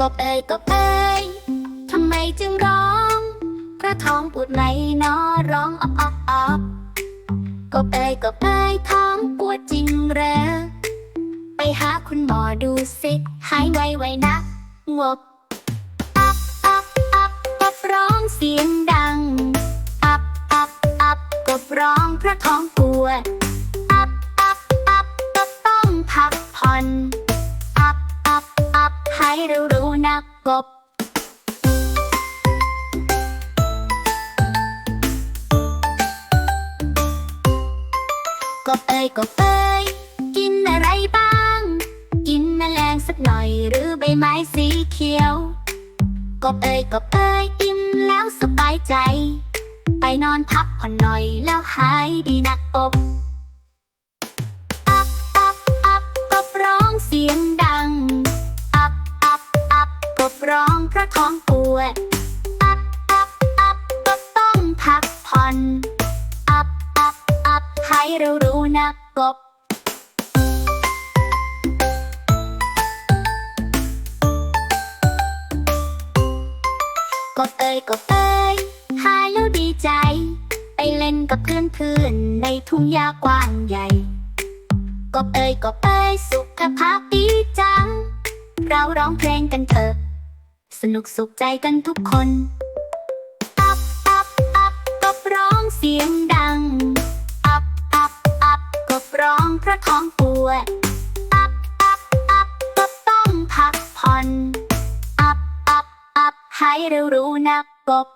กบเอ้ยกบเอ้ยทำไมจึงร้องเพราะท้องปวดไหมนอร้องออบออบออบกบเอ้ยกบเอ้ยท้องปวดจริงเหรอไปหาคุณหมอดูสิหายไวไวๆนะงบอับอับอับกบร้องเสียงดัง อับอับอับกบร้องเพราะท้องปวด ให้รู้รู้นะกบกบเอ้ยกบเอ้ยกินอะไรบ้าง กินแมลงสักหน่อยหรือใบไม้สีเขียว กบเอ้ยกบเอ้ยอิ่มแล้วสบายใจ ไปนอนพักผ่อนหน่อยแล้วหายดีนะกบอับอับอับกบร้องเสียง ร้องเพราะท้องปวด อับอับอับกบต้องพักผ่อน อับอับอับให้รู้รู้นะกบกบเอ้ยกบเอ้ยหายแล้วดีใจ ไปเล่นกับเพื่อนเพื่อนในทุ่งหญ้ากว้างใหญ่ กบเอ้ยกบเอ้ยสุขภาพดีจัง เราร้องเพลงกันเถอะ สนุกสุขใจกันทุกคน อับอับอับกบร้องเสียงดัง อับอับอับกบร้องเพราะท้องปวด อับอับอับกบต้องพักผ่อน อับอับอับให้รู้รู้นะกบ